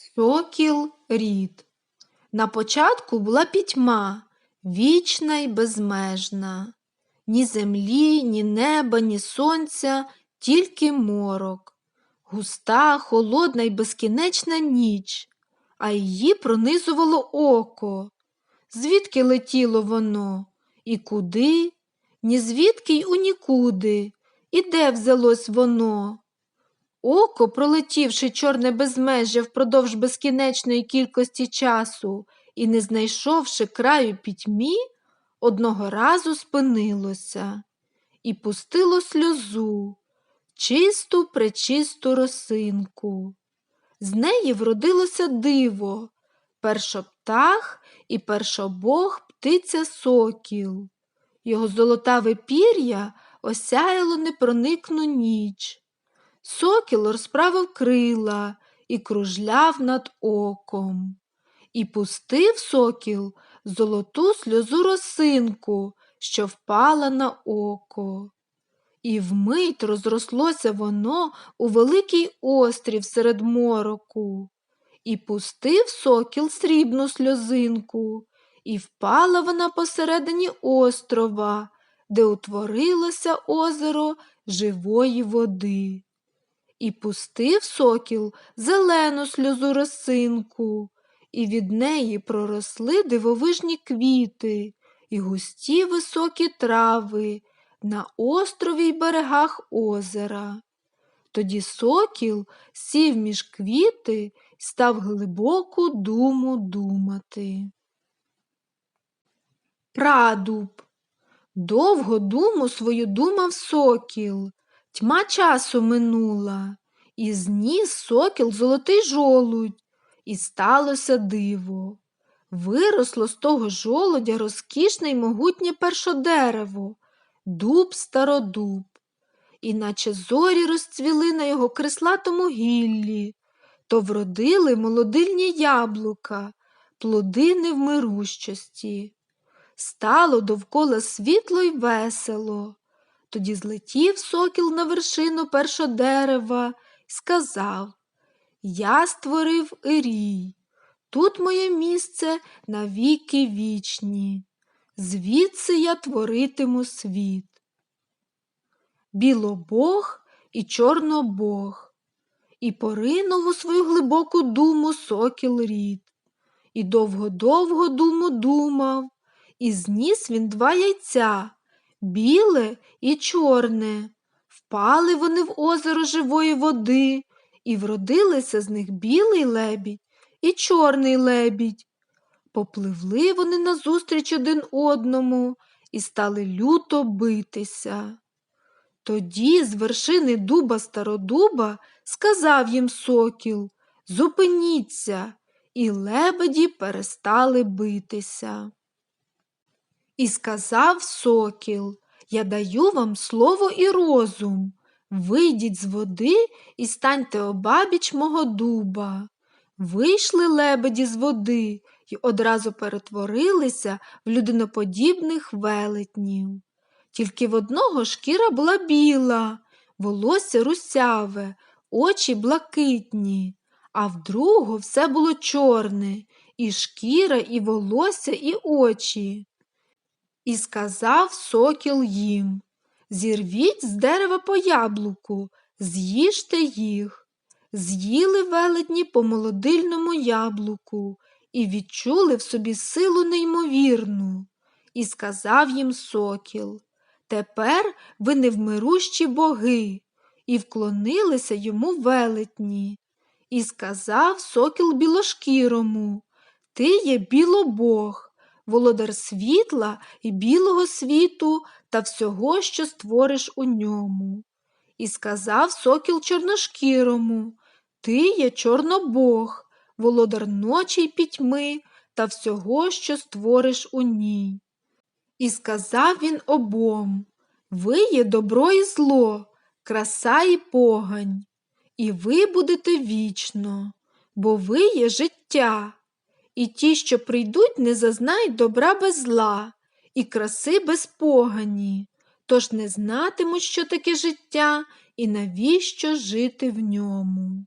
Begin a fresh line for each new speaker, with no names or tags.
Сокіл рід. На початку була пітьма, вічна й безмежна. Ні землі, ні неба, ні сонця, тільки морок. Густа, холодна й безкінечна ніч, а її пронизувало око. Звідки летіло воно? І куди? Ні звідки й у нікуди. І де взялось воно? Око, пролетівши чорне безмежжя впродовж безкінечної кількості часу і не знайшовши краю пітьмі, одного разу спинилося і пустило сльозу, чисту пречисту росинку. З неї вродилося диво, першоптах і першобог птиця сокіл. Його золотаве пір'я осяяло непроникну ніч. Сокіл розправив крила і кружляв над оком. І пустив сокіл золоту сльозу росинку, що впала на око. І вмить розрослося воно у великий острів серед мороку. І пустив сокіл срібну сльозинку, і впала вона посередині острова, де утворилося озеро живої води. І пустив сокіл зелену сльозу росинку, і від неї проросли дивовижні квіти і густі високі трави на острові й берегах озера. Тоді сокіл сів між квіти й став глибоку думу думати. Прадуб. Довго думу свою думав сокіл. Тьма часу минула, і зніс сокіл золотий жолудь, і сталося диво. Виросло з того жолудя розкішне й могутнє першодерево, дуб стародуб, іначе зорі розцвіли на його креслатому гіллі, то вродили молодильні яблука, плоди невмирущості. Стало довкола світло й весело. Тоді злетів сокіл на вершину першого дерева і сказав Я створив Ірій, тут моє місце навіки вічні, звідси я творитиму світ. Білобог і чорнобог, і поринув у свою глибоку думу сокіл рід, і довго-довго думу думав, і зніс він два яйця біле і чорне. Впали вони в озеро живої води, і вродилися з них білий лебідь і чорний лебідь. Попливли вони назустріч один одному і стали люто битися. Тоді з вершини дуба стародуба сказав їм сокіл Зупиніться, і лебеді перестали битися. І сказав сокіл, я даю вам слово і розум. Вийдіть з води і станьте обабіч мого дуба. Вийшли лебеді з води й одразу перетворилися в людиноподібних велетнів. Тільки в одного шкіра була біла, волосся русяве, очі блакитні, а в другого все було чорне, і шкіра, і волосся, і очі. І сказав сокіл їм Зірвіть з дерева по яблуку, з'їжте їх. З'їли велетні по молодильному яблуку і відчули в собі силу неймовірну. І сказав їм сокіл Тепер ви невмирущі боги, і вклонилися йому велетні. І сказав сокіл білошкірому Ти є білобог володар світла і білого світу та всього, що створиш у ньому. І сказав сокіл чорношкірому Ти є чорнобог, володар ночі й пітьми та всього, що створиш у ній. І сказав він обом Ви є добро і зло, краса і погань, і ви будете вічно, бо ви є життя. І ті, що прийдуть, не зазнають добра без зла і краси без погані, тож не знатимуть, що таке життя і навіщо жити в ньому.